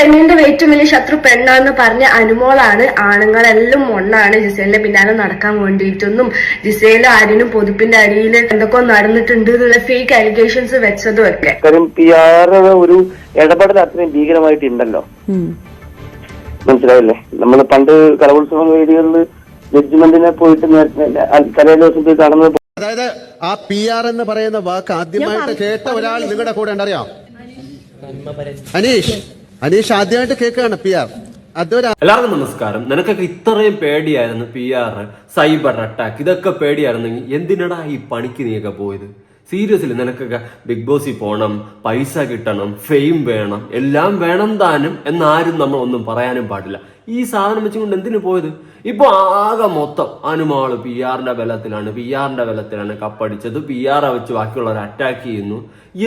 പെണ്ണിന്റെ ഏറ്റവും വലിയ ശത്രു പെണ്ണാന്ന് പറഞ്ഞ അനുമോളാണ്. ആണുങ്ങളെല്ലാം ഒന്നാണ് ജിസേലിന്റെ പിന്നാലെ നടക്കാൻ വേണ്ടിയിട്ടൊന്നും. ജിസേലും ആരിനും പൊതുപ്പിന്റെ അടിയിൽ എന്തൊക്കെ നടന്നിട്ടുണ്ട് എന്നുള്ള ഫേക്ക് അലിഗേഷൻസ് വെച്ചതും ഒക്കെ. കാര്യം പി ആർ ഒരു ഇടപെടൽ അത്രയും ഭീകരമായിട്ടുണ്ടല്ലോ. മനസ്സിലായില്ലേ? നമ്മൾ പണ്ട് കലോത്സവ വേദികളിൽ ജഡ്ജ്മെന്റിനെ പോയിട്ട് തലേ ദിവസം പോയി കാണുന്നത് അതായത് ആ പി ആർ എന്ന് പറയുന്ന വാക്ക് ആദ്യമായിട്ട് കേട്ട ഒരാൾ നിങ്ങളുടെ കൂടെ ഉണ്ടറിയാം? അനീഷ്. അനീഷ് ആദ്യമായിട്ട് കേൾക്കുകയാണ് പി ആർ. എല്ലാവർക്കും നമസ്കാരം. നിനക്കൊക്കെ ഇത്രയും പേടിയായിരുന്നു പി ആർ സൈബർ അറ്റാക്ക്. ഇതൊക്കെ പേടിയായിരുന്നെങ്കിൽ എന്തിനടാ ഈ പണിക്ക് നീയൊക്കെ പോയത്? സീരിയസ്ലി നിനക്കൊക്കെ ബിഗ് ബോസിൽ പോകണം പൈസ കിട്ടണം ഫെയിം വേണം എല്ലാം വേണം താനും എന്നാരും നമ്മൾ ഒന്നും പറയാനും പാടില്ല. ഈ സാധനം വെച്ചുകൊണ്ട് എന്തിനു പോയത്? ഇപ്പൊ ആകെ മൊത്തം അനുമാൾ പി ആറിന്റെ ബലത്തിലാണ് പി ആറിന്റെ ബലത്തിലാണ് കപ്പടിച്ചത്. പി ആറെ വെച്ച് ബാക്കിയുള്ളവർ അറ്റാക്ക് ചെയ്യുന്നു.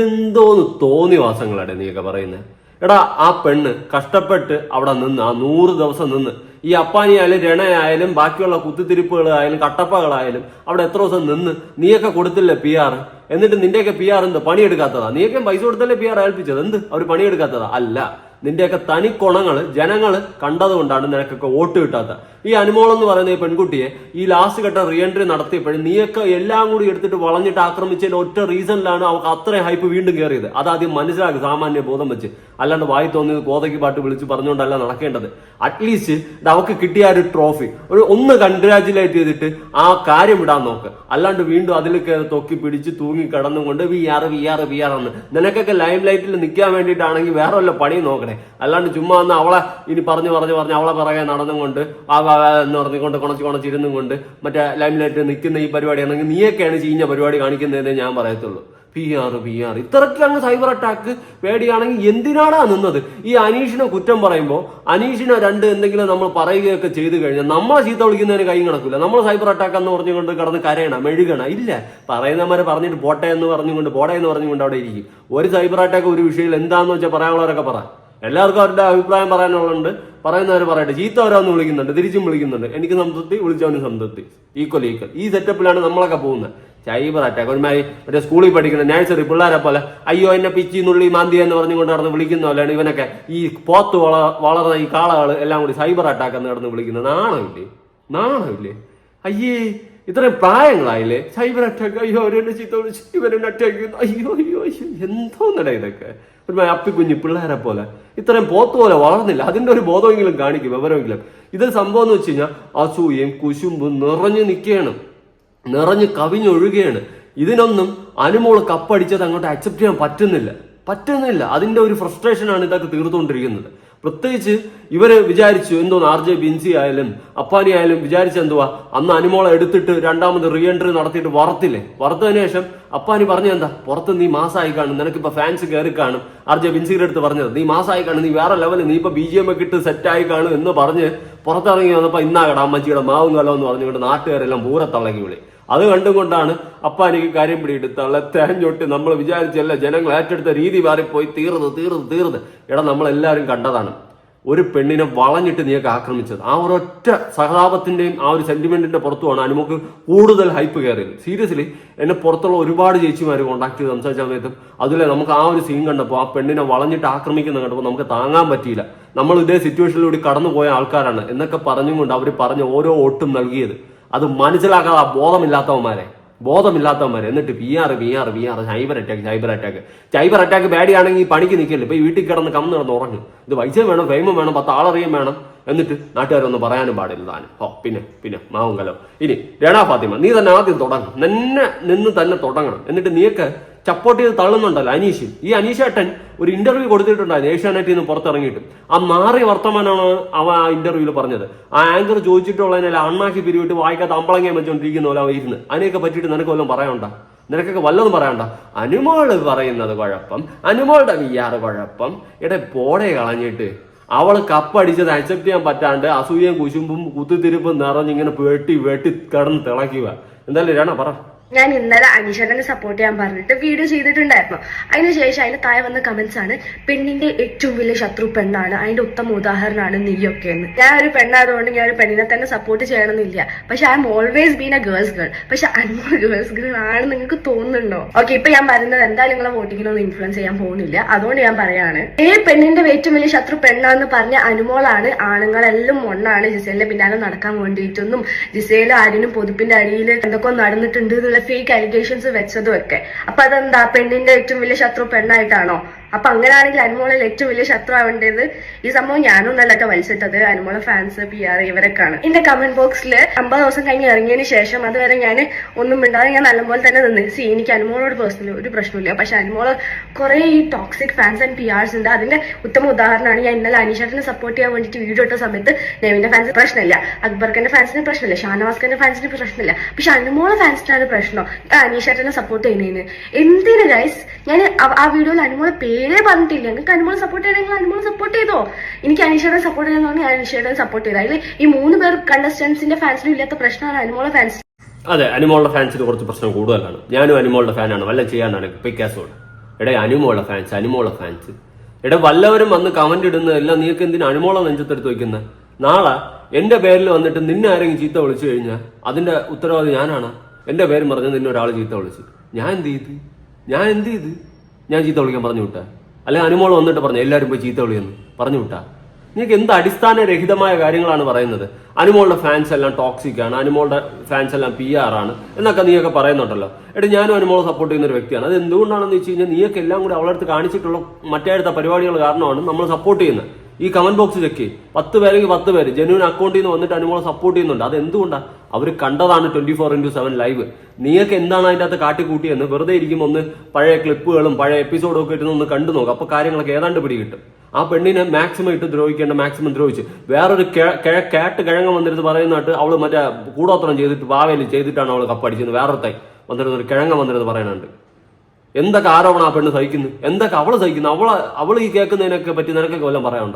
എന്തോന്ന് തോന്നിവാസങ്ങളാണ് നീയൊക്കെ പറയുന്നത്? എടാ ആ പെണ്ണ് കഷ്ടപ്പെട്ട് അവിടെ നിന്ന് ആ നൂറ് ദിവസം നിന്ന് ഈ അപ്പാനിയായാലും രണയായാലും ബാക്കിയുള്ള കുത്തിത്തിരിപ്പുകളായാലും കട്ടപ്പകളായാലും അവിടെ എത്ര ദിവസം നിന്ന് നീയൊക്കെ കൊടുത്തില്ലേ പി ആർ എന്നിട്ട് നിന്റെയൊക്കെ പി ആർ എന്ത്? പണിയെടുക്കാത്തതാ? നീയൊക്കെ പൈസ കൊടുത്തല്ലേ പി ആർ ഏൽപ്പിച്ചത്? എന്ത്? അവർ പണിയെടുക്കാത്തതാ? അല്ല. നിന്റെയൊക്കെ തനി കുണങ്ങൾ ജനങ്ങൾ കണ്ടതുകൊണ്ടാണ് നിനക്കൊക്കെ വോട്ട് കിട്ടാത്ത ഈ അനുമോൾ എന്ന് പറയുന്ന ഈ പെൺകുട്ടിയെ ഈ ലാസ്റ്റ് ഘട്ട റീ എൻട്രി നടത്തിയപ്പോഴും നീയൊക്കെ എല്ലാം കൂടി എടുത്തിട്ട് വളഞ്ഞിട്ട് ആക്രമിച്ചതിന്റെ ഒറ്റ റീസണിലാണ് അവർക്ക് അത്രയും ഹൈപ്പ് വീണ്ടും കയറിയത് അതാദ്യം മനസ്സിലാക്കി സാമാന്യ ബോധം വെച്ച്. അല്ലാണ്ട് വായി തോന്നിയത് കോതയ്ക്ക് പാട്ട് വിളിച്ച് പറഞ്ഞുകൊണ്ടല്ല നടക്കേണ്ടത്. അറ്റ്ലീസ്റ്റ് ഇത് അവർക്ക് കിട്ടിയ ഒരു ട്രോഫി ഒരു ഒന്ന് കൺഗ്രാജുലേറ്റ് ചെയ്തിട്ട് ആ കാര്യം ഇടാൻ നോക്ക്. അല്ലാണ്ട് വീണ്ടും അതിൽ കയറി തൊക്കി പിടിച്ച് തൂങ്ങി കിടന്നുകൊണ്ട് we are we are we are എന്ന്. നിനക്കൊക്കെ ലൈം ലൈറ്റിൽ നിൽക്കാൻ വേണ്ടിയിട്ടാണെങ്കിൽ വേറെ വല്ല പണി നോക്കണേ. അല്ലാണ്ട് ചുമ്മാ ഒന്ന് അവളെ ഇനി പറഞ്ഞു പറഞ്ഞു പറഞ്ഞ് അവളെ പിറകെ നടന്നുകൊണ്ട് ആ വാ വാ എന്ന് പറഞ്ഞുകൊണ്ട് കുണച്ച് കുണച്ചിരുന്നും കൊണ്ട് മറ്റേ ലൈം ലൈറ്റിൽ നിൽക്കുന്ന ഈ പരിപാടിയാണെങ്കിൽ നീയൊക്കെയാണ് ചീഞ്ഞ പരിപാടി കാണിക്കുന്നതെന്നേ ഞാൻ പറയത്തുള്ളൂ. പി ആർ പി ആർ ഇത്രയ്ക്ക് അങ്ങ് സൈബർ അറ്റാക്ക് പേടിയാണെങ്കിൽ എന്തിനാടാ നിന്നത്? ഈ അനീഷിനെ കുറ്റം പറയുമ്പോൾ അനീഷിനെ രണ്ട് എന്തെങ്കിലും നമ്മൾ പറയുകയൊക്കെ ചെയ്തു കഴിഞ്ഞാൽ നമ്മളെ ചീത്ത വിളിക്കുന്നതിന് കൈ കണക്കില്ല നമ്മൾ സൈബർ അറ്റാക്ക് എന്ന് പറഞ്ഞുകൊണ്ട് കിടന്ന് കരയണം മെഴുകണം. ഇല്ല. പറയുന്നവരെ പറഞ്ഞിട്ട് പോട്ടെ എന്ന് പറഞ്ഞുകൊണ്ട് പോടേ എന്ന് പറഞ്ഞുകൊണ്ട് അവിടെ ഇരിക്കും. ഒരു സൈബർ അറ്റാക്ക് ഒരു വിഷയത്തിൽ എന്താണെന്ന് വെച്ചാൽ പറയാനുള്ളവരൊക്കെ പറ. എല്ലാവർക്കും അവരുടെ അഭിപ്രായം പറയാനുള്ളുണ്ട് പറയുന്നവർ പറയട്ടെ. ചീത്ത ഓരോന്ന് വിളിക്കുന്നുണ്ട്. തിരിച്ചും വിളിക്കുന്നുണ്ട്. എനിക്ക് സംതൃപ്തി വിളിച്ചവന് സംതൃപ്തി. ഈക്വൽ ഈക്വൽ ഈ സെറ്റപ്പിലാണ് നമ്മളൊക്കെ പോകുന്നത്. സൈബർ അറ്റാക്ക് ഒരുമാതിരി മറ്റേ സ്കൂളിൽ പഠിക്കുന്ന നഴ്സറി പിള്ളേരെ പോലെ അയ്യോ എന്നെ പിച്ചി നുള്ളി മാന്തി എന്ന് പറഞ്ഞുകൊണ്ട് നടന്ന് വിളിക്കുന്ന പോലെയാണ് ഇവനൊക്കെ ഈ പോത്ത് വള വളർന്ന ഈ കാളകൾ എല്ലാം കൂടി സൈബർ അറ്റാക്ക് എന്ന് നടന്ന് വിളിക്കുന്നത്. നാണമില്ലേ? നാണമില്ലേ? അയ്യേ ഇത്രയും പ്രായങ്ങളായില്ലേ? സൈബർ അറ്റാക്ക് അയ്യോ അവരെന്നെ ചീത്ത വിളിച്ച് ഇവരെന്നെ അറ്റാക്ക് അയ്യോ അയ്യോ അയ്യോ. എന്തോന്നടേ ഇതൊക്കെ? ഒരു അപ്പിക്കുഞ്ഞ് പിള്ളേരെ പോലെ. ഇത്രയും പോത്ത് പോലെ വളർന്നില്ല. അതിന്റെ ഒരു ബോധമെങ്കിലും കാണിക്കും വിവരമെങ്കിലും. ഇത് സംഭവം എന്ന് വെച്ച് കഴിഞ്ഞാൽ അസൂയയും കുശുമ്പും നിറഞ്ഞു നിൽക്കുകയാണ്. നിറഞ്ഞു കവിഞ്ഞൊഴുകയാണ്. ഇതിനൊന്നും അനുമോൾ കപ്പടിച്ചത് അങ്ങോട്ട് അക്സെപ്റ്റ് ചെയ്യാൻ പറ്റുന്നില്ല. പറ്റുന്നില്ല. അതിന്റെ ഒരു ഫ്രസ്ട്രേഷനാണ് ഇതൊക്കെ തീർത്തുകൊണ്ടിരിക്കുന്നത്. പ്രത്യേകിച്ച് ഇവർ വിചാരിച്ചു എന്തോന്ന് ആർ ജെ ബിൻസി ആയാലും അപ്പാനി ആയാലും വിചാരിച്ച എന്തുവാ? അന്ന് അനുമോളെ എടുത്തിട്ട് രണ്ടാമത് റീ എൻട്രി നടത്തിയിട്ട് വറത്തില്ലേ? വറുത്തതിന് ശേഷം അപ്പാനി പറഞ്ഞ എന്താ? പുറത്ത് നീ മാസമായി കാണും. നിനക്കിപ്പോ ഫാൻസ് കയറി കാണും. ആർ ജെ ബിൻസിയുടെ അടുത്ത് പറഞ്ഞത് നീ മാസമായി കാണും. നീ വേറെ ലെവലിൽ നീ ഇപ്പൊ ബി ജി എം ഒക്കെ ഇട്ട് സെറ്റായി കാണും എന്ന് പറഞ്ഞ് പുറത്തിറങ്ങി വന്നപ്പോ ഇന്നാകട അമ്മച്ചിയുടെ മാവും കലം എന്ന് പറഞ്ഞുകൊണ്ട് നാട്ടുകാരെല്ലാം പൂരത്തള്ളക്കി വിളി. അത് കണ്ടുകൊണ്ടാണ് അപ്പാനിക്ക് കാര്യം പിടിയെടുത്തുള്ള തേഞ്ഞൊട്ടി നമ്മൾ വിചാരിച്ചല്ല ജനങ്ങൾ ഏറ്റെടുത്ത രീതി മാറിപ്പോയി തീർന്ന് തീർന്ന് തീർന്ന്. എടാ നമ്മളെല്ലാവരും കണ്ടതാണ്. ഒരു പെണ്ണിനെ വളഞ്ഞിട്ട് നീയൊക്കെ ആക്രമിച്ചത്. ആ ഒരൊറ്റ സഹതാപത്തിന്റെയും ആ ഒരു സെന്റിമെന്റിന്റെ പുറത്തുമാണ് അനുമുക്ക് കൂടുതൽ ഹൈപ്പ് കയറിയത്. സീരിയസ്ലി എന്നെ പുറത്തുള്ള ഒരുപാട് ചേച്ചിമാർ കോൺടാക്ട് ചെയ്ത് സംസാരിച്ച സമയത്തും അതിലെ നമുക്ക് ആ ഒരു സീൻ കണ്ടപ്പോൾ ആ പെണ്ണിനെ വളഞ്ഞിട്ട് ആക്രമിക്കുന്ന കണ്ടപ്പോൾ നമുക്ക് താങ്ങാൻ പറ്റിയില്ല. നമ്മൾ ഇതേ സിറ്റുവേഷനിലൂടെ കടന്നുപോയ ആൾക്കാരാണ് എന്നൊക്കെ പറഞ്ഞുകൊണ്ട് അവർ പറഞ്ഞ ഓരോ ഓട്ടും നൽകിയത്. അത് മനസ്സിലാക്കാതെ ബോധമില്ലാത്തവന്മാരെ ബോധമില്ലാത്തവന്മാരെ. എന്നിട്ട് P R P R P R cyber attack cyber attack cyber attack ഈ പണിക്ക് നിൽക്കില്ല? ഇപ്പൊ വീട്ടിൽ കിടന്ന് കമ്മ് നടന്ന് ഉറങ്ങും. ഇത് പൈസ വേണം ഫെയിമും വേണം പത്ത് ആളറിയും വേണം. എന്നിട്ട് നാട്ടുകാരൊന്നും പറയാനും പാടില്ല താനും. ഓ പിന്നെ പിന്നെ മാവും കലോ ഇനി രേണാ ഫാത്തിമ നീ തന്നെ ആദ്യം തുടങ്ങണം നിന്നെ നിന്ന് തന്നെ തുടങ്ങണം. എന്നിട്ട് നീയൊക്കെ സപ്പോർട്ട് ചെയ്ത് തള്ളുന്നുണ്ടല്ലോ അനീഷ്. ഈ അനീഷേട്ടൻ ഒരു ഇന്റർവ്യൂ കൊടുത്തിട്ടുണ്ടായിരുന്നു ഏഷ്യാനെറ്റിൽ നിന്ന് പുറത്തിറങ്ങിയിട്ട്. ആ മാറിയ വർത്തമാനമാണ് അവ ആ ഇന്റർവ്യൂവിൽ പറഞ്ഞത്. ആ ആങ്കർ ചോദിച്ചിട്ടുള്ളതിനെ അണ്ണാക്കി പിരിവിട്ട് വായിക്കാത്ത അമ്പളങ്ങയും വെച്ചോണ്ടിരിക്കുന്ന പോലെ അവ ഇരുന്ന് അതിനെയൊക്കെ പറ്റിയിട്ട് നിനക്ക് വല്ലതും പറയാനുണ്ടോ? നിനക്കൊക്കെ വല്ലതും പറയണ്ട അനുമോൾ പറയുന്നത് കുഴപ്പം. അനുമോളുടെ വിയാറ് കുഴപ്പം. ഇട പോടെ കളഞ്ഞിട്ട്. അവൾ കപ്പടിച്ചത് അക്സെപ്റ്റ് ചെയ്യാൻ പറ്റാണ്ട് അസൂയയും കുശുമ്പും കുത്തിത്തിരിപ്പും നിറഞ്ഞിങ്ങനെ വെട്ടി വെട്ടി കിടന്ന് തിളക്കുക എന്തായാലും രണ പറ. ഞാൻ ഇന്നലെ അനീഷേട്ടനെ സപ്പോർട്ട് ചെയ്യാൻ പറഞ്ഞിട്ട് വീഡിയോ ചെയ്തിട്ടുണ്ടായിരുന്നു. അതിനുശേഷം അതിന് താഴെ വന്ന കമന്റ്സ് ആണ് പെണ്ണിന്റെ ഏറ്റവും വലിയ ശത്രു പെണ്ണാണ് അതിന്റെ ഉത്തമ ഉദാഹരണമാണ് നീയൊക്കെ എന്ന്. ഞാൻ ഒരു പെണ്ണായതുകൊണ്ട് ഞാൻ ഒരു പെണ്ണിനെ തന്നെ സപ്പോർട്ട് ചെയ്യണമെന്നില്ല. പക്ഷെ I'm always been a girls girl പക്ഷെ അനുമോൾ ഗേൾസ് ഗേൾ ആണ് നിങ്ങൾക്ക് തോന്നുന്നുണ്ടോ? ഓക്കെ ഇപ്പൊ ഞാൻ പറയുന്നത് എന്തായാലും നിങ്ങളെ വോട്ടിങ്ങിനൊന്നും ഇൻഫ്ലുവൻസ് ചെയ്യാൻ പോകുന്നില്ല. അതുകൊണ്ട് ഞാൻ പറയാണ് ഏ പെണ്ണിന്റെ ഏറ്റവും വലിയ ശത്രു പെണ്ണാന്ന് പറഞ്ഞ അനുമോളാണ് ആണുങ്ങളെല്ലാം ഒന്നാണ് ജിസേലിന്റെ പിന്നാലെ നടക്കാൻ വേണ്ടിയിട്ടൊന്നും ജിസേലും ആരിനും പൊതുപ്പിന്റെ അടിയിൽ എന്തൊക്കെ നടന്നിട്ടുണ്ട് എന്നുള്ള ഫേക്ക് അലിഗേഷൻസ് വെച്ചതും ഒക്കെ അപ്പൊ അതെന്താ പെണ്ണിന്റെ ഏറ്റവും വലിയ ശത്രു പെണ്ണായിട്ടാണോ? അപ്പൊ അങ്ങനെയാണെങ്കിൽ അനുമോളിൽ ഏറ്റവും വലിയ ശത്രു ആവേണ്ടത് ഈ സംഭവം ഞാനൊന്നല്ല കേട്ടോ വലിച്ചിട്ടത്. അനുമോളെ ഫാൻസ് പി ആർ ഇവരൊക്കെയാണ്. എന്റെ കമന്റ് ബോക്സിൽ അമ്പത് ദിവസം കഴിഞ്ഞ് ഇറങ്ങിയതിന് ശേഷം അതുവരെ ഞാൻ ഒന്നും മിണ്ടാതെ ഞാൻ നല്ലപോലെ തന്നെ നിന്ന്. സി എനിക്ക് അനുമോളോട് പേഴ്സണലി ഒരു പ്രശ്നമില്ല പക്ഷെ അനുമോൾ കുറെ ഈ toxic fans and PRs ഉണ്ട്. അതിന്റെ ഉത്തമ ഉദാഹരണമാണ് ഞാൻ ഇന്നലെ അനീഷേട്ടനെ സപ്പോർട്ട് ചെയ്യാൻ വേണ്ടിയിട്ട് വീഡിയോ ഇട്ട സമയത്ത് നെവിന്റെ ഫാൻസ് പ്രശ്നമില്ല. അക്ബർഖന്റെ ഫാൻസിന് പ്രശ്നമില്ല. ഷാനവാസ്ഖന്റെ ഫാൻസിന് പ്രശ്നമില്ല. പക്ഷെ അനുമോളെ ഫാൻസിനാണ് പ്രശ്നം. അനീഷേട്ടനെ സപ്പോർട്ട് ചെയ്യുന്നതിന്. എന്തിന് ഗൈസ് ഞാൻ ആ വീഡിയോയിൽ അനുമോളെ പേരേ പറഞ്ഞിട്ടില്ല. നിങ്ങൾക്ക് അനുമോൾ സപ്പോർട്ട് ചെയ്യണമെങ്കിൽ അനുമോൾ സപ്പോർട്ട് ചെയ്തോ? എനിക്ക് അനീഷയുടെ സപ്പോർട്ട് ചെയ്യണമെങ്കിൽ അനീഷയുടെ സപ്പോർട്ട് ചെയ്തു. അതിൽ ഈ മൂന്ന് പേർ കണ്ടസ്റ്റൻസിന്റെ ഫാൻസിനും ഇല്ലാത്ത പ്രശ്നമാണ് അനുമോളെ ഫാൻസ് അതെ അനുമോളുടെ ഫാൻസിന് കുറച്ച് പ്രശ്നം കൂടുതലാണ്. ഞാനും അനുമോളുടെ ഫാനാണ് വല്ല ചെയ്യാനാണ്. പിക്കാസോട് എടേ അനുമോളുടെ ഫാൻസ് അനുമോളുടെ ഫാൻസ് എടെ വല്ലവരും വന്ന് കമന്റ് ഇടുന്നതെല്ലാം നീക്ക് എന്തിനാ അനുമോളെ നെഞ്ചത്തെടുത്ത് വെക്കുന്നത് നാളെ എന്റെ പേരിൽ വന്നിട്ട് നിന്നെ ആരെങ്കിലും ചീത്ത വിളിച്ചു കഴിഞ്ഞാൽ അതിന്റെ ഉത്തരവാദി ഞാനാണ്. എന്റെ പേര് പറഞ്ഞ് നിന്നെ ഒരാൾ ചീത്ത വിളിച്ചു. ഞാൻ എന്ത് ചെയ്ത്? ഞാൻ എന്ത് ചെയ്ത്? ഞാൻ ചീത്ത വിളിക്കാൻ പറഞ്ഞു വിട്ടാ. അല്ലെങ്കിൽ അനുമോൾ വന്നിട്ട് പറഞ്ഞു എല്ലാവരും പോയി ചീത്ത വിളിയെന്ന് പറഞ്ഞു വിട്ടാ. നിങ്ങൾക്ക് എന്ത് അടിസ്ഥാനരഹിതമായ കാര്യങ്ങളാണ് പറയുന്നത്? അനുമോളുടെ ഫാൻസ് എല്ലാം ടോക്സിക് ആണ് അനുമോളുടെ ഫാൻസ് എല്ലാം പി ആർ ആണ് എന്നൊക്കെ നീയൊക്കെ പറയുന്നുണ്ടല്ലോ. എടി ഞാനും അനുമോളെ സപ്പോർട്ട് ചെയ്യുന്ന ഒരു വ്യക്തിയാണ്. അത് എന്തുകൊണ്ടാണെന്ന് വെച്ച് കഴിഞ്ഞാൽ നീയൊക്കെ എല്ലാം കൂടി അവളടുത്ത് കാണിച്ചിട്ടുള്ള കാണിച്ചിട്ടുള്ള മറ്റേടുത്ത പരിപാടികൾ കാരണമാണ് നമ്മൾ സപ്പോർട്ട് ചെയ്യുന്നത്. ഈ കമന്റ് ബോക്സ് ചെക്ക്. പത്ത് പേരെങ്കിൽ പത്ത് പേര്. ജനുവിൻ അക്കൗണ്ടിൽ നിന്ന് വന്നിട്ട് അനുമോളെ സപ്പോർട്ട് ചെയ്യുന്നുണ്ട്. അത് എന്തുകൊണ്ടാണ് അവർ കണ്ടതാണ് twenty four into seven live നിങ്ങൾക്ക് എന്താണ് അതിന്റെ അകത്ത് കാട്ടിക്കൂട്ടിയെന്ന് വെറുതെ ഇരിക്കും ഒന്ന് പഴയ ക്ലിപ്പുകളും പഴയ എപ്പിസോഡും ഒക്കെ ഇട്ട് ഒന്ന് കണ്ടു നോക്കും. അപ്പോൾ കാര്യങ്ങളൊക്കെ ഏതാണ്ട് പിടികിട്ടും ആ പെണ്ണിനെ മാക്സിമം ഇട്ട് ദ്രോഹിക്കേണ്ട മാക്സിമം ദ്രോഹിച്ച്. വേറൊരു കേട്ട് കിഴങ്ങ വന്നിരുന്ന് പറയുന്നിട്ട് അവൾ മറ്റേ കൂടോത്രം ചെയ്തിട്ട് വാവയിൽ ചെയ്തിട്ടാണ് അവൾ കപ്പടിച്ചത്. വേറൊരുത്തെ വന്നിരുന്ന ഒരു കിഴങ്ങ വന്നിരുന്ന് പറയുന്നുണ്ട്. എന്തൊക്കെ ആരോപണം ആ പെണ്ണ് സഹിക്കുന്നു? എന്തൊക്കെ അവൾ സഹിക്കുന്നു? അവൾ അവൾ ഈ കേൾക്കുന്നതിനൊക്കെ പറ്റി നിനക്കൊക്കെ വല്ലതും പറയണ്ട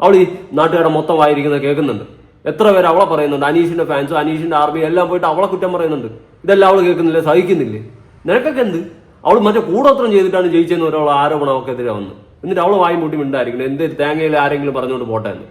അവൾ ഈ നാട്ടുകാരുടെ മൊത്തം വായിരിക്കുന്നത് കേൾക്കുന്നുണ്ട്. എത്ര പേര് അവളെ പറയുന്നുണ്ട്? അനീഷിന്റെ ഫാൻസും അനീഷിന്റെ ആർമി എല്ലാം പോയിട്ട് അവളെ കുറ്റം പറയുന്നുണ്ട്. ഇതെല്ലാം അവൾ കേൾക്കുന്നില്ലേ? സഹിക്കുന്നില്ലേ? നിനക്കൊക്കെ എന്ത്? അവൾ മറ്റേ കൂടോത്രം ചെയ്തിട്ടാണ് ജയിച്ചെന്ന് ഒരാൾ ആരോപണം എതിരെ വന്നു. എന്നിട്ട് അവൾ വായും മുട്ടി മിണ്ടായിരിക്കണം എന്ത് തേങ്ങയിൽ ആരെങ്കിലും പറഞ്ഞുകൊണ്ട് പോട്ടെ എന്ന്.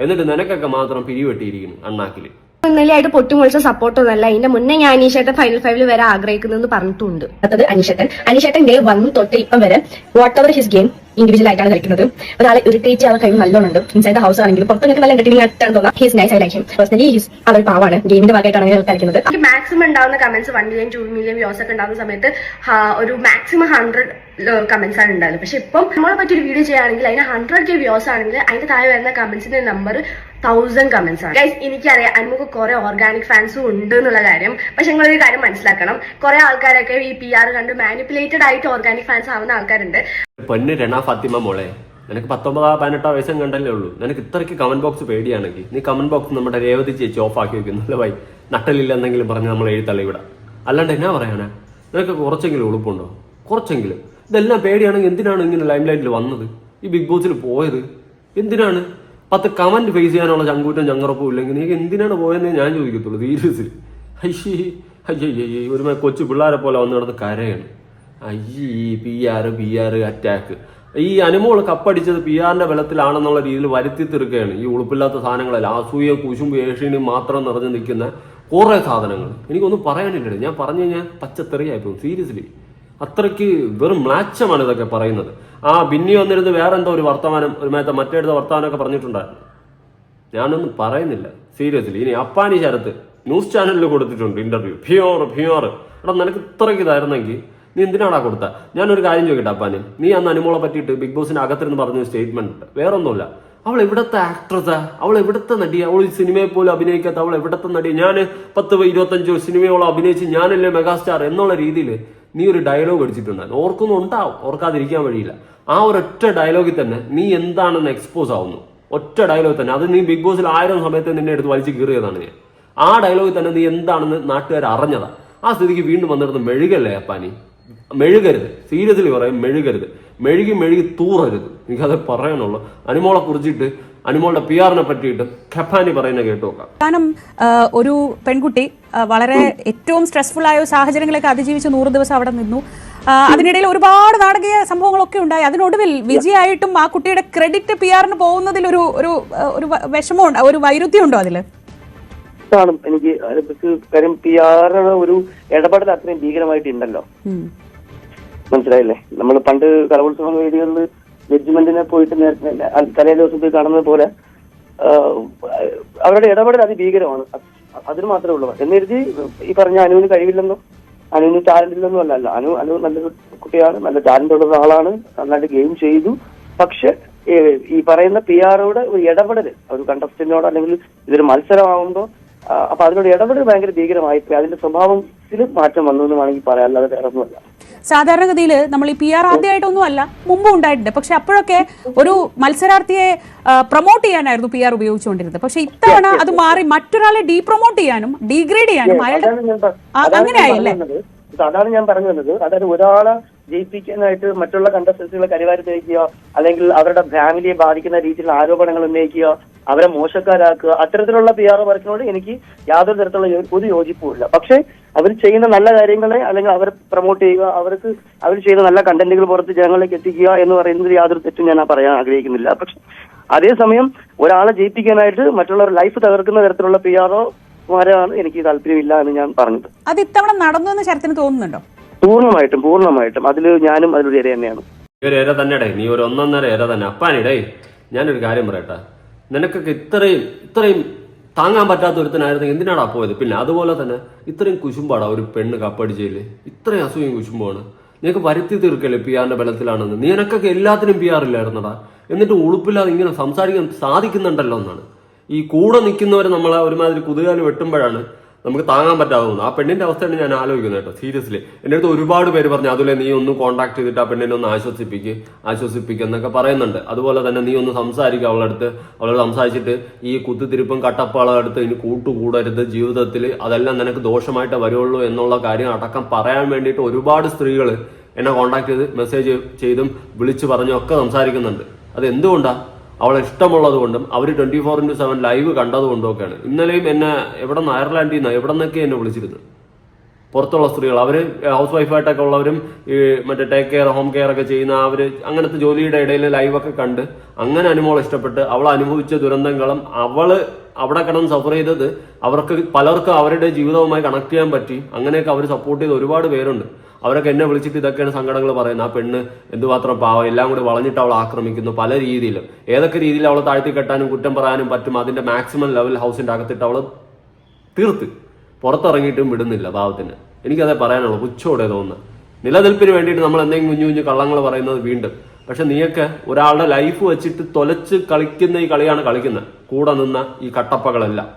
എന്നിട്ട് നിനക്കൊക്കെ മാത്രം പിരിവെട്ടിയിരിക്കുന്നു അണ്ണാക്കിൽ. ഇന്നലെ ആയിട്ട് പൊട്ടിമുളിച്ച സപ്പോർട്ടൊന്നല്ല ഇതിന്റെ മുന്നേ ഞാൻ അനീഷേട്ടൻ ഫൈനൽ ഫൈവിൽ വരെ ആഗ്രഹിക്കുന്നു പറഞ്ഞിട്ടുണ്ട്. അനീഷേട്ടൻ. അനീഷേട്ടൻ ഡേ വന്നു തൊട്ട് ഇപ്പം വരെ what ever his game individual ആയിട്ടാണ് കളിക്കുന്നത് ഒരാളെ ഇറിറ്റേറ്റ് ചെയ്യാൻ കഴിവ് നല്ലോണം ഇൻസൈഡ് ഹൗസ് ആണെങ്കിലും പുറത്ത് നിങ്ങൾക്ക് നല്ല എന്റർടൈനിങ് ആയിട്ടാണ് തോന്നാം. He's nice I like him personally he's അവർ പാവാണ്. ഗെയിമിന്റെ ഭാഗമായിട്ടാണ് കളിക്കുന്നത്. മാക്സിമം ഉണ്ടാവുന്ന comments one million two million views ഒക്കെ ഉണ്ടാവുന്ന സമയത്ത് ഒരു മാക്സിമം ഹൺഡ്രഡ് കമന്റ്സ് ആണ് ഉണ്ടായത്. പക്ഷെ ഇപ്പം നമ്മളെ പറ്റി ഒരു വീഡിയോ ചെയ്യുകയാണെങ്കിൽ അതിന് ഹൺഡ്രഡ് കെ വ്യൂസ് ആണെങ്കിൽ അതിന്റെ താഴെ വരുന്ന കമന്റ്സിന്റെ നമ്പർ തൗസൻഡ് കമന്റ്സ് ആണ്. ഗൈസ് എനിക്കറിയാം നമുക്ക് കുറെ ഓർഗാനിക് ഫാൻസും ഉണ്ട് എന്നുള്ള കാര്യം. പക്ഷെ നിങ്ങളൊരു കാര്യം മനസ്സിലാക്കണം. കുറെ ആൾക്കാരൊക്കെ ഈ പി ആർ കണ്ട് മാനിപ്പുലേറ്റഡ് ആയിട്ട് ഓർഗാനിക് ഫാൻസ് ആവുന്ന ആൾക്കാരുണ്ട്. പൊന്ന് രണ ഫാത്തിമ മോളെ. നിനക്ക് പത്തൊമ്പതാ പതിനെട്ടോ വയസ്സും കണ്ടല്ലേ ഉള്ളൂ. നിനക്ക് ഇത്രയ്ക്ക് കമന്റ് ബോക്സ് പേടിയാണെങ്കിൽ നീ കമന്റ് ബോക്സ് നമ്മുടെ രേവതി ചേച്ചി ഓഫ് ആക്കി വെക്കുന്നു വൈ നട്ടലില്ല എന്തെങ്കിലും പറഞ്ഞ് നമ്മൾ എഴുത്തള്ളി ഇവിടെ അല്ലാണ്ട് എന്നാ പറയാനാ? നിനക്ക് കുറച്ചെങ്കിലും ഉളുപ്പുണ്ടോ? കുറച്ചെങ്കിലും. ഇതെല്ലാം പേടിയാണെങ്കിൽ എന്തിനാണ് ഇങ്ങനെ ലൈം ലൈറ്റിൽ വന്നത്? ഈ ബിഗ് ബോസിൽ പോയത്? എന്തിനാണ്? പത്ത് കമന്റ് ഫേസ് ചെയ്യാനുള്ള ചങ്കൂറ്റം ചങ്ങറപ്പും ഇല്ലെങ്കിൽ നീ എന്തിനാണ് പോയതെന്ന് ഞാൻ ചോദിക്കത്തുള്ളൂ. സീരിയസ്ലി അയ്യേ അയ്യയ്യേ ഒരു കൊച്ചു പിള്ളേരെ പോലെ വന്ന് കിടന്ന് കരയാണ്. അയ്യേ P R P R attack ഈ അനുമോൾ കപ്പടിച്ചത് പി ആറിന്റെ ബലത്തിലാണെന്നുള്ള രീതിയിൽ വരുത്തി തീർക്കുകയാണ്. ഈ ഉളുപ്പില്ലാത്ത സാധനങ്ങളെല്ലാം. ആസൂയ കുശും ഏഷ്യനും മാത്രം നിറഞ്ഞു നിൽക്കുന്ന കുറേ സാധനങ്ങൾ. എനിക്കൊന്നും പറയാനില്ല ഞാൻ പറഞ്ഞു കഴിഞ്ഞാൽ പച്ചത്തെറിയായിപ്പോകും. സീരിയസ്ലി അത്രയ്ക്ക് വെറും മ്ലാച്ചമാണ് ഇതൊക്കെ പറയുന്നത്. ആ ബിന്നി വന്നിരുന്ന് വേറെ എന്തോ ഒരു വർത്തമാനം ഒരു മേത്ത മറ്റേടുത്ത വർത്തമാനമൊക്കെ പറഞ്ഞിട്ടുണ്ടായിരുന്നു. ഞാനൊന്നും പറയുന്നില്ല. സീരിയസ്ലി ഇനി അപ്പാനി ശരത്ത് ന്യൂസ് ചാനലിൽ കൊടുത്തിട്ടുണ്ട് ഇന്റർവ്യൂ. ഫിയോർ ഫിയോർ എടാ നിനക്ക് ഇത്രയ്ക്ക് ഇതായിരുന്നെങ്കിൽ നീ എന്തിനാടാ കൊടുത്ത? ഞാനൊരു കാര്യം ചോദിക്കട്ടെ അപ്പാന്. നീ അന്ന് അനുമോളെ പറ്റിയിട്ട് ബിഗ് ബോസിന് അകത്തിരുന്ന് പറഞ്ഞ സ്റ്റേറ്റ്മെന്റ് ഉണ്ട്. വേറെ ഒന്നുമില്ല അവൾ എവിടത്തെ ആക്ട്രസാ അവൾ എവിടത്തെ നടിയാ അവൾ സിനിമയെ പോലും അഭിനയിക്കാത്ത അവൾ എവിടത്തെ നടിയാ ഞാൻ പത്ത് ഇരുപത്തഞ്ചോ സിനിമയോളം അഭിനയിച്ച് ഞാനല്ലേ മെഗാസ്റ്റാർ എന്നുള്ള രീതിയിൽ നീ ഒരു ഡയലോഗ് അടിച്ചിട്ടുണ്ടായിരുന്നു ഓർക്കൊന്നും ഉണ്ടാവും ഓർക്കാതിരിക്കാൻ വഴിയില്ല. ആ ഒരൊറ്റ ഡയലോഗിൽ തന്നെ നീ എന്താണെന്ന് എക്സ്പോസ് ആവുന്നു. ഒറ്റ ഡയലോഗ് തന്നെ. അത് നീ ബിഗ് ബോസിൽ ആയിരം സമയത്ത് നിന്നെ എടുത്ത് വലിച്ചു കീറിയതാണ് ഞാൻ. ആ ഡയലോഗിൽ തന്നെ നീ എന്താണെന്ന് നാട്ടുകാർ അറിഞ്ഞതാ. ആ സ്ഥിതിക്ക് വീണ്ടും വന്നിരുന്ന് മെഴുകല്ലേ അപ്പാനി? മെഴുകരുത്. സീരിയസ്ലി പറയും മെഴുകരുത്. മെഴുകി മെഴുകി തൂറരുത്. എനിക്കത് പറയാനുള്ളൂ. അനുമോളെ കുറിച്ചിട്ട് അനുമോളുടെ പി ആറിനെ പറ്റിയിട്ട് ഖപ്പാനി പറയുന്ന കേട്ടു നോക്കാം. കാരണം ഒരു പെൺകുട്ടി വളരെ ഏറ്റവും സ്ട്രെസ്ഫുൾ ആയ സാഹചര്യങ്ങളൊക്കെ അതിജീവിച്ച് നൂറ് ദിവസം അവിടെ നിന്നു. അതിനിടയിൽ ഒരുപാട് നാടകീയ സംഭവങ്ങളൊക്കെ ഉണ്ടായി. അതിനൊടുവിൽ വിജയമായിട്ടും ആ കുട്ടിയുടെ ക്രെഡിറ്റ് പി ആറിന് പോകുന്നതിൽ ഒരു ഒരു വിഷമം ഒരു വിഷമമുണ്ട് ഒരു വൈരുദ്ധ്യം ഉണ്ടോ അതിൽ? കാണും. എനിക്ക് കാര്യം പി ആറിന് ഒരു ഇടപെടൽ അത്രയും ഭീകരമായിട്ടുണ്ടല്ലോ. മനസ്സിലായില്ലേ? നമ്മൾ പണ്ട് കലോത്സവ വേദികളിൽ ജഡ്ജ്മെന്റിനെ പോയിട്ട് തലേ ദിവസം പോയി കാണുന്നത് പോലെ അവരുടെ ഇടപെടൽ അതിഭീകരമാണ്. അത് അതിന് മാത്രമേ ഉള്ളൂ. എന്ന് കരുതി ഈ പറഞ്ഞ അനുവിന് കഴിവില്ലെന്നും അനുവിന് ടാലന്റ് ഇല്ലെന്നും അല്ല അല്ല അനു അനു നല്ലൊരു കുട്ടിയാണ് നല്ല ടാലന്റ് ഉള്ള ആളാണ് നന്നായിട്ട് ഗെയിം ചെയ്തു. പക്ഷെ ഈ പറയുന്ന പി ആറോട് ഒരു ഇടപെടൽ ഒരു കണ്ടസ്റ്റന്റിനോട് അല്ലെങ്കിൽ ഇതൊരു മത്സരമാകുമ്പോൾ അപ്പൊ അതിനോട് ഇടപെടൽ ഭയങ്കര ഭീകരമായി. അതിന്റെ സ്വഭാവത്തിൽ മാറ്റം വന്നു എന്ന് വേണമെങ്കിൽ പറയാം അല്ലാതെ വേറെ ഒന്നുമല്ല സാധാരണഗതിയിൽ നമ്മൾ ഈ പി ആർ ആദ്യമായിട്ടൊന്നും അല്ല മുമ്പ് ഉണ്ടായിട്ടുണ്ട്. പക്ഷെ അപ്പോഴൊക്കെ ഒരു മത്സരാർത്ഥിയെ പ്രൊമോട്ട് ചെയ്യാനായിരുന്നു പി ആർ ഉപയോഗിച്ചുകൊണ്ടിരുന്നത്. പക്ഷെ ഇത്തവണ അത് മാറി മറ്റൊരാളെ ഡീ പ്രൊമോട്ട് ചെയ്യാനും ഡീഗ്രേഡ് ചെയ്യാനും അയാളുടെ അങ്ങനെയായല്ലേ? അതാണ് ഞാൻ പറഞ്ഞു വന്നത്. അതായത് ഒരാളെ ജയിപ്പിക്കാനായിട്ട് മറ്റുള്ള കണ്ടസ്റ്റൻസുകളെ കരിവാരി തേക്കുക അല്ലെങ്കിൽ അവരുടെ ഫാമിലിയെ ബാധിക്കുന്ന രീതിയിലുള്ള ആരോപണങ്ങൾ ഉന്നയിക്കുക അവരെ മോശക്കാരാക്കുക അത്തരത്തിലുള്ള പി ആർ വർക്കിനോട് എനിക്ക് യാതൊരു തരത്തിലുള്ള ഒരു യോജിപ്പുമില്ല. പക്ഷേ അവർ ചെയ്യുന്ന നല്ല കാര്യങ്ങളെ അല്ലെങ്കിൽ അവർ പ്രൊമോട്ട് ചെയ്യുക അവർക്ക് അവർ ചെയ്യുന്ന നല്ല കണ്ടന്റുകൾ പുറത്ത് ജനങ്ങളിലേക്ക് എത്തിക്കുക എന്ന് പറയുന്നത് യാതൊരു തെറ്റും ഞാൻ പറയാൻ ആഗ്രഹിക്കുന്നില്ല. പക്ഷെ അതേസമയം ഒരാളെ ജയിപ്പിക്കാനായിട്ട് മറ്റുള്ളവർ ലൈഫ് തകർക്കുന്ന തരത്തിലുള്ള പി ആർഒ മാരാണ് എനിക്ക് താല്പര്യമില്ല എന്ന് ഞാൻ പറഞ്ഞത്. അത് ഇത്തവണ നടന്നു എന്ന് ശരത്തിന് തോന്നുന്നുണ്ടോ? പൂർണമായിട്ടും പൂർണമായിട്ടും. അതിൽ ഞാനും അതിലൊരു ഇര തന്നെയാണ്. നീ ഒരു ഇര തന്നെടേ നീ ഒരു ഒന്നൊന്നര ഇര തന്നെ. അപ്പാനിടേ ഞാനൊരു കാര്യം പറയട്ടെ. നിനക്കൊക്കെ ഇത്രയും ഇത്രയും താങ്ങാൻ പറ്റാത്ത ഒരുത്തനായിരുന്നു എന്തിനാടാ പോയത്? പിന്നെ അതുപോലെ തന്നെ ഇത്രയും കുശുമ്പാടാ ഒരു പെണ്ണ് കപ്പടിച്ചതിൽ ഇത്രയും അസുഖം കുശുമ്പാണ് നിനക്ക് വരുത്തി തീർക്കല്ലേ പി ആറിന്റെ ബലത്തിലാണെന്ന്? നീ എനക്കൊക്കെ എല്ലാത്തിനും പി ആറില്ലായിരുന്നടാ. എന്നിട്ട് ഉളുപ്പില്ലാതെ ഇങ്ങനെ സംസാരിക്കാൻ സാധിക്കുന്നുണ്ടല്ലോ എന്നാണ്. ഈ കൂടെ നിൽക്കുന്നവരെ നമ്മൾ ഒരുമാതിരി കുതുകാൽ വെട്ടുമ്പോഴാണ് നമുക്ക് താങ്ങാൻ പറ്റാവുന്നത്. ആ പെണ്ണിന്റെ അവസ്ഥയാണ് ഞാൻ ആലോചിക്കുന്നത് കേട്ടോ സീരിയസ്ലി എന്റെ അടുത്ത് ഒരുപാട് പേര് പറഞ്ഞു അതുപോലെ നീ ഒന്ന് കോൺടാക്ട് ചെയ്തിട്ട് ആ പെണ്ണിനെ ഒന്ന് ആശ്വസിപ്പിക്ക് ആശ്വസിപ്പിക്കുക എന്നൊക്കെ പറയുന്നുണ്ട്. അതുപോലെ തന്നെ നീ ഒന്ന് സംസാരിക്കുക അവളുടെ അടുത്ത്. അവളോട് സംസാരിച്ചിട്ട് ഈ കുത്തിത്തിരിപ്പും കട്ടപ്പാളും അടുത്ത് ഇനി കൂട്ടുകൂടരുത്. ജീവിതത്തിൽ അതെല്ലാം നിനക്ക് ദോഷമായിട്ട് വരുള്ളൂ എന്നുള്ള കാര്യം അടക്കം പറയാൻ വേണ്ടിയിട്ട് ഒരുപാട് സ്ത്രീകൾ എന്നെ കോൺടാക്ട് ചെയ്ത് മെസ്സേജ് ചെയ്തും വിളിച്ചു പറഞ്ഞും ഒക്കെ സംസാരിക്കുന്നുണ്ട്. അത് എന്തുകൊണ്ടാ അവളെ ഇഷ്ടമുള്ളത് കൊണ്ടും അവർ twenty four into seven live കണ്ടതുകൊണ്ടും ഒക്കെയാണ് ഇന്നലെയും എന്നെ എവിടെ നിന്ന് അയർലാൻഡിൽ നിന്ന് എവിടെ നിന്നൊക്കെ എന്നെ വിളിച്ചിരുന്നു. പുറത്തുള്ള സ്ത്രീകൾ. അവർ ഹൗസ് വൈഫായിട്ടൊക്കെ ഉള്ളവരും ഈ മറ്റേ ടേക്ക് കെയർ ഹോം കെയർ ഒക്കെ ചെയ്യുന്ന അവർ അങ്ങനത്തെ ജോലിയുടെ ഇടയിൽ ലൈവൊക്കെ കണ്ട് അങ്ങനെ അനുമോൾ ഇഷ്ടപ്പെട്ട് അവൾ അനുഭവിച്ച ദുരന്തങ്ങളും അവൾ അവിടെ കിടന്ന് സഫർ ചെയ്തത് അവർക്ക് പലർക്കും അവരുടെ ജീവിതവുമായി കണക്ട് ചെയ്യാൻ പറ്റി. അങ്ങനെയൊക്കെ അവർ സപ്പോർട്ട് ചെയ്ത ഒരുപാട് പേരുണ്ട്. അവരൊക്കെ എന്നെ വിളിച്ചിട്ട് ഇതൊക്കെയാണ് സങ്കടങ്ങൾ പറയുന്നത്. ആ പെണ്ണ് എന്തുമാത്രം പാവം എല്ലാം കൂടി വളഞ്ഞിട്ട് അവൾ ആക്രമിക്കുന്നു പല രീതിയിലും. ഏതൊക്കെ രീതിയിൽ അവളെ താഴ്ത്തി കെട്ടാനും കുറ്റം പറയാനും പറ്റും അതിന്റെ മാക്സിമം ലെവൽ ഹൗസിന്റെ അകത്തിട്ട് അവൾ തീർത്ത്. പുറത്തിറങ്ങിയിട്ടും വിടുന്നില്ല പാവത്തിന്. എനിക്കതേ പറയാനുള്ളൂ പുച്ഛോടെ തോന്നുന്നു. നിലനിൽപ്പിന് വേണ്ടിയിട്ട് നമ്മൾ എന്തെങ്കിലും കുഞ്ഞു കുഞ്ഞു കള്ളങ്ങൾ പറയുന്നത് വീണ്ടും. പക്ഷെ നീയൊക്കെ ഒരാളുടെ ലൈഫ് വെച്ചിട്ട് തൊലച്ച് കളിക്കുന്ന ഈ കളിയാണ് കളിക്കുന്നത്. കൂടെ നിന്ന ഈ കട്ടപ്പകളെല്ലാം.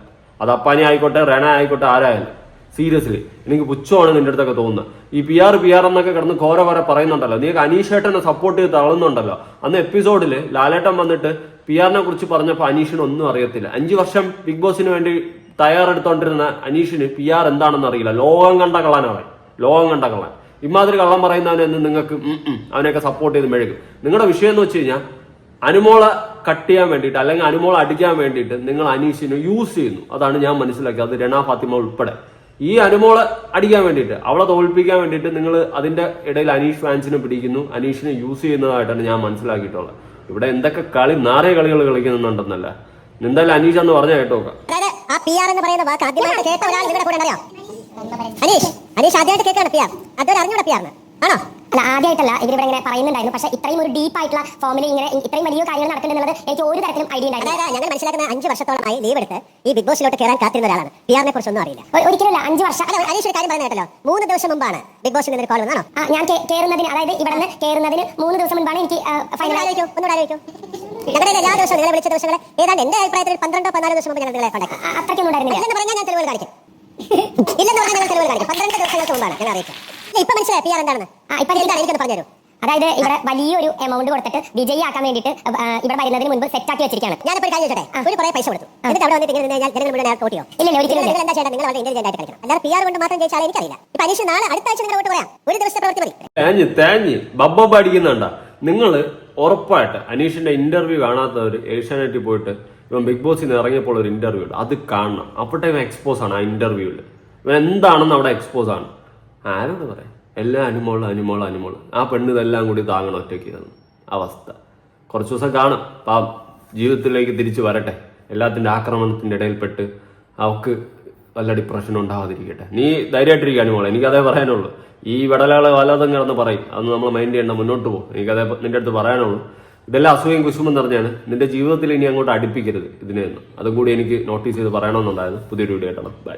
അത് അപ്പാനി ആയിക്കോട്ടെ റെന ആയിക്കോട്ടെ ആരായാലും. സീരിയസ്ലി. എനിക്ക് പുച്ഛമാണ് നിന്റെ അടുത്തൊക്കെ തോന്നുന്നത്. ഈ പി ആർ പി ആർ എന്നൊക്കെ കിടന്ന് ഘോര കോര പറയുന്നുണ്ടല്ലോ. നീ അനീഷേട്ടനെ സപ്പോർട്ട് ചെയ്ത് തള്ളുന്നുണ്ടല്ലോ. അന്ന് എപ്പിസോഡിൽ ലാലേട്ടൻ വന്നിട്ട് പി ആറിനെ കുറിച്ച് പറഞ്ഞപ്പോൾ അനീഷിന് ഒന്നും അറിയത്തില്ല. അഞ്ച് വർഷം ബിഗ് ബോസിന് വേണ്ടി തയ്യാറെടുത്തോണ്ടിരുന്ന അനീഷിന് പി ആർ എന്താണെന്ന് അറിയില്ല. ലോകം കണ്ട കള്ളനാണ് ലോകം കണ്ട കള്ളൻ. ഇമാതിരി കള്ളം പറയുന്നവനെന്ന് നിങ്ങൾക്ക് അവനെയൊക്കെ സപ്പോർട്ട് ചെയ്ത് മെഴുകും. നിങ്ങളുടെ വിഷയം എന്ന് വെച്ച് കഴിഞ്ഞാൽ അനുമോളെ കട്ട് ചെയ്യാൻ വേണ്ടിയിട്ട് അല്ലെങ്കിൽ അനുമോളെ അടിക്കാൻ വേണ്ടിയിട്ട് നിങ്ങൾ അനീഷിനെ യൂസ് ചെയ്യുന്നു. അതാണ് ഞാൻ മനസ്സിലാക്കിയത്. അത് രണ ഫാത്തിമ ഉൾപ്പെടെ. ഈ അനുമോളെ അടിക്കാൻ വേണ്ടിയിട്ട് അവളെ തോൽപ്പിക്കാൻ വേണ്ടിയിട്ട് നിങ്ങൾ അതിന്റെ ഇടയിൽ അനീഷ് ഫാൻസിനെ പിടിക്കുന്നു. അനീഷിനെ യൂസ് ചെയ്യുന്നതായിട്ടാണ് ഞാൻ മനസ്സിലാക്കിയിട്ടുള്ളത്. ഇവിടെ എന്തൊക്കെ കളി നാറിയ കളികൾ കളിക്കുന്നുണ്ടെന്നല്ല. എന്തായാലും അനീഷ് എന്ന് പറഞ്ഞ കേട്ടോ ആ പറയുന്ന ഒരാൾ അനീഷ് അനീഷ് ആദ്യമായിട്ട് കേൾക്കാണ് അറിഞ്ഞൂടെ ആണോ? അല്ല ആദ്യമായിട്ടല്ല ഇവരിവിടെ ഇങ്ങനെ പറയുന്നുണ്ടായിരുന്നു. പക്ഷേ ഇത്രയും ഒരു ഡീപ്പ് ആയിട്ടുള്ള ഫോമിൽ ഇങ്ങനെ ഇത്രയും വലിയ കാര്യങ്ങൾ നടക്കുന്നുള്ളത് എനിക്ക് ഒരു തരത്തിലും ഐഡിയ ഉണ്ടായിരുന്നു ഞങ്ങൾ മനസ്സിലാക്കുന്ന അഞ്ച് വർഷത്തോളമായി ലീവ് എടുത്ത് ഈ ബിഗ് ബോസിലോട്ട് കയറാൻ കാത്തിരുന്ന ഒരാളാണ്. പി ആറിനെ കുറിച്ച് ഒന്നും അറിയില്ല ഒരിക്കലല്ല ഒരിക്കലുമല്ല അഞ്ച് വർഷം. അല്ല അനീഷ് ഒരു കാര്യം പറയുന്നത് കേട്ടല്ലോ. മൂന്ന് ദിവസം മുമ്പാണ് ബിഗ് ബോസിൽ നിന്നൊരു കോൾ വന്നാണോ ആ, ഞാൻ കയറുന്നതിന് അതായത് ഇവിടെ നിന്ന് കയറുന്നതിന് മൂന്ന് ദിവസം മുമ്പാണ് എനിക്ക് ഫൈനൽ ആലോചിക്കും ഒന്നുകൂടെ ആലോചിക്കും. ഞങ്ങളുടെ എല്ലാ ദിവസവും നിങ്ങളെ വിളിച്ച ദിവസങ്ങൾ ഏതാണ്ട് എന്റെ അഭിപ്രായത്തിൽ പന്ത്രണ്ടോ പതിനാല് ദിവസം മുമ്പ് ഞങ്ങൾ നിങ്ങളെ കോൺടാക്ട് അത്രയ്ക്കൊന്നും ഉണ്ടായിരുന്നില്ല. എന്ന് പറഞ്ഞാൽ ഞാൻ തെളിവുകൾ കാണിക്കും. ഇല്ലെന്ന് പറഞ്ഞാൽ ഞങ്ങൾ തെളിവുകൾ കാണിക്കും. പന്ത്രണ്ട് ദിവസങ്ങൾക്ക് മുമ്പാണ്. ഞാൻ അറിയിച്ചത് ഇപ്പൊ മനസ്സിലായി? പി ആർ എന്താണെന്ന്? ഇപ്പൊ അതായത് ഇവിടെ വലിയൊരു എമൗണ്ട് കൊടുത്തിട്ട് വിജയി ആക്കാൻ വേണ്ടിയിട്ട് ഇവിടെ വരുന്നതിന് മുൻപ് സെറ്റ് ആക്കി വെച്ചിരിക്കുകയാണ്. ഞാൻ ഒരു കാര്യം ചോദിച്ചോട്ടെ? ഒരു കുറെ പൈസ കൊടുത്തു. എന്നിട്ട് അവിടെ വന്നിട്ട് ഇങ്ങനെ നിന്ന് കഴിഞ്ഞാൽ ജനങ്ങൾ മുഴുവൻ അയാൾ ഇല്ല, ഇല്ല, ഒരിക്കലും നിങ്ങൾ എന്താ ചെയ്യേണ്ടത്? നിങ്ങൾ വളരെ ഇന്റലിജന്റ് ആയിട്ട് കളിക്കണം അല്ലാതെ പി ആർ കൊണ്ട് മാത്രം ജയിച്ചാൽ എനിക്കറിയില്ല. ഇപ്പൊ അനീഷ് നാളെ അടുത്ത ആഴ്ച നിങ്ങൾ വോട്ട് പറയാം. ഒരു ദിവസത്തെ പ്രവൃത്തി മതി. തേഞ്ഞ് തേഞ്ഞ് ബബ്ബ പഠിക്കുന്നുണ്ട. നിങ്ങൾ ഉറപ്പായിട്ട് അനീഷിന്റെ ഇന്റർവ്യൂ കാണാത്തവർ ഏഷ്യാനെറ്റിൽ പോയിട്ട് ഇവൻ ബിഗ് ബോസിൽ നിന്ന് ഇറങ്ങിയപ്പോൾ ഒരു ഇന്റർവ്യൂ ഉണ്ട്. അത് കാണണം. അപ്പോഴത്തെ ഇവൻ എക്സ്പോസ് ആണ് ആ ഇന്റർവ്യൂവിൽ ഇവൻ എന്താണെന്ന് അവിടെ എക്സ്പോസ് ആണ്. ആരോട് പറയാം എല്ലാ അനുമോൾ അനുമോൾ അനുമോൾ. ആ പെണ്ണ് ഇതെല്ലാം കൂടി താങ്ങണം ഒറ്റയ്ക്ക് തന്നു അവസ്ഥ. കുറച്ച് ദിവസം കാണും. പാവം ജീവിതത്തിലേക്ക് തിരിച്ചു വരട്ടെ. എല്ലാത്തിന്റെ ആക്രമണത്തിന്റെ ഇടയിൽപ്പെട്ട് അവൾക്ക് വല്ല ഡിപ്രഷൻ ഉണ്ടാവാതിരിക്കട്ടെ. നീ ധൈര്യമായിട്ടിരിക്കുക അനുമോൾ എനിക്കതേ പറയാനുള്ളൂ. ഈ വിടലാളെ വല്ലാതെ കിടന്ന് പറയും. അന്ന് നമ്മൾ മൈൻഡ് ചെയ്യേണ്ട. മുന്നോട്ട് പോകും എനിക്കതേ നിന്റെ അടുത്ത് പറയാനുള്ളൂ. ഇതെല്ലാം അസൂയം കുശുമെന്ന് നിറഞ്ഞാണ്. നിന്റെ ജീവിതത്തിൽ ഇനി അങ്ങോട്ട് അടുപ്പിക്കരുത് ഇതിനെയൊന്നും. അതും കൂടി എനിക്ക് നോട്ടീസ് ചെയ്ത് പറയണമെന്നുണ്ടായിരുന്നു. പുതിയൊരു വീഡിയോ ആയിട്ടാണ് ബൈ